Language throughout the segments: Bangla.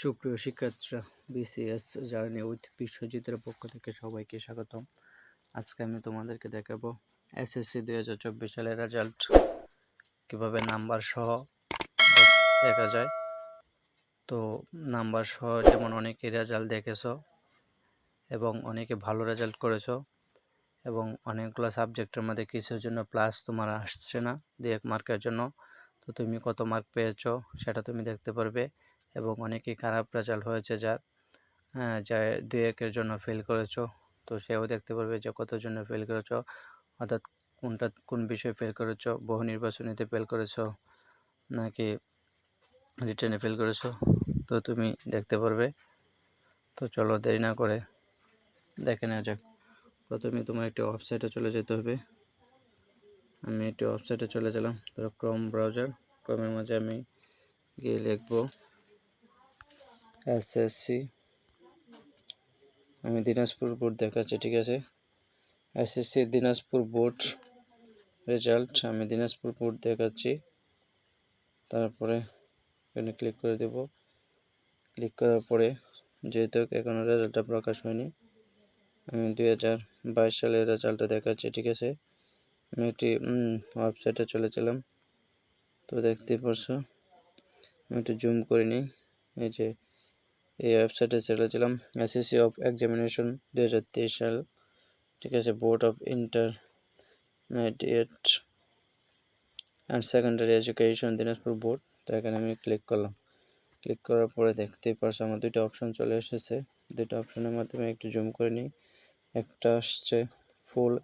সুপ্রিয় শিক্ষার্থীরা বিসিএস জার্নি উইথ বিশ্বজিতের পক্ষ থেকে সবাইকে স্বাগতম। আজকে আমি তোমাদেরকে দেখাবো এসএসসি দুই হাজার চব্বিশ সালের রেজাল্ট কীভাবে নাম্বার সহ দেখা যায়। তো নাম্বার সহ যেমন অনেকে রেজাল্ট দেখেছ এবং অনেকে ভালো রেজাল্ট করেছ এবং অনেকগুলো সাবজেক্টের মধ্যে কিছুর জন্য প্লাস তোমার আসছে না, দু এক মার্কের জন্য। তো তুমি কত মার্ক পেয়েছ সেটা তুমি দেখতে পারবে এবং অনেকেই খারাপ রেজাল্ট হয়েছে যার হ্যাঁ যা দু একের জন্য ফেল করেছ। তো সেও দেখতে পারবে যে কত জন্য ফেল করেছ, অর্থাৎ কোনটা, কোন বিষয়ে ফেল করেছ, বহু নির্বাচনীতে ফেল করেছ, নাকি রিটার্নে ফেল করেছ, তো তুমি দেখতে পারবে। তো চলো দেরি না করে দেখে নেওয়া যাক। প্রথমে তোমার একটি ওয়েবসাইটে চলে যেতে হবে। আমি একটি ওয়েবসাইটে চলে গেলাম। ধরো ক্রোম ব্রাউজার ক্রোমের মাঝে আমি গিয়ে লিখব এসএসসি আমি দিনাজপুর বোর্ড দেখাচ্ছি, ঠিক আছে? এসএসসি দিনাজপুর বোর্ড রেজাল্ট আমি দিনাজপুর বোর্ড দেখাচ্ছি। তারপরে এখানে ক্লিক করে দেব। ক্লিক করার পরে যেহেতু এখনও রেজাল্টটা প্রকাশ হয়নি দুই হাজার বাইশ সালের রেজাল্টটা দেখাচ্ছি, ঠিক আছে? আমি একটি ওয়েবসাইটে চলেছিলাম। তো দেখতেই পারছ, আমি একটু জুম করে নিই। এই যে, এই ওয়েবসাইটে চলেছিলাম এসএসসি অফ এক্সামিনেশন দু হাজার তেইশ সাল, ঠিক আছে? Board of intermediate and secondary education Dinajpur board তো এখানে আমি ক্লিক করলাম। ক্লিক করার পরে দেখতেই পারছ, আমার দুইটা অপশন চলে এসেছে। দুইটা অপশনের মাধ্যমে একটু জুম করে নিই। একটা আসছে ফুল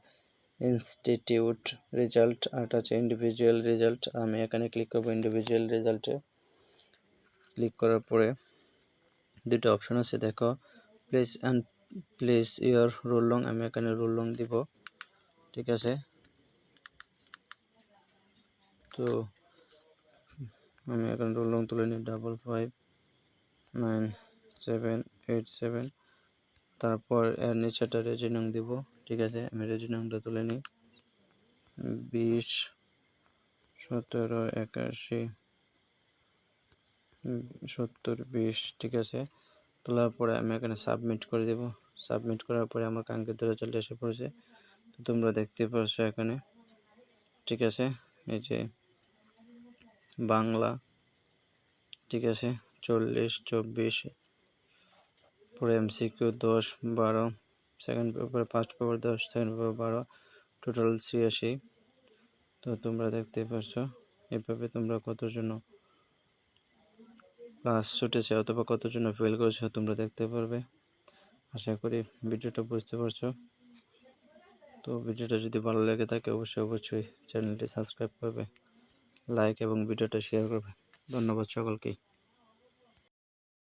ইনস্টিটিউট রেজাল্ট আর হচ্ছে ইন্ডিভিজুয়াল রেজাল্ট আমি এখানে ক্লিক করব ইন্ডিভিজুয়াল রেজাল্টে ক্লিক করার পরে দুটো অপশন আছে, দেখো। Place and place your roll long আমি এখানে রোল লং দিব। ঠিক আছে? তো আমি এখানে রোল লং তুলে নিই double five nine seven eight seven তারপর এর নিচেটা রেজিনং দিব, ঠিক আছে? আমি রেজিনংটা তুলে নিই। বিশ সতেরো একাশি, সত্তর, বিশ, ঠিক আছে? তোলার পরে আমি এখানে সাবমিট করে দেব। সাবমিট করার পরে আমার কাঙ্ক্ষিত রেজাল্ট এসে পড়েছে। তো তোমরা দেখতে পাচ্ছ এখানে, ঠিক আছে? এই যে বাংলা, ঠিক আছে? চল্লিশ, চব্বিশ পরে এমসিকিউ দশ, বারো সেকেন্ড পেপার ফার্স্ট পেপার দশ সেকেন্ড পেপার বারো টোটাল ছিয়াশি। তো তোমরা দেখতে পারছ এভাবে তোমরা কত জন্য ক্লাস ছুটেছে অথবা কত জন্য ফেল করেছ তোমরা দেখতে পারবে। আশা করি ভিডিওটা বুঝতে পারছ। তো ভিডিওটা যদি ভালো লেগে থাকে, অবশ্যই অবশ্যই চ্যানেলটি সাবস্ক্রাইব করবে, লাইক এবং ভিডিওটা শেয়ার করবে। ধন্যবাদ সকলকেই।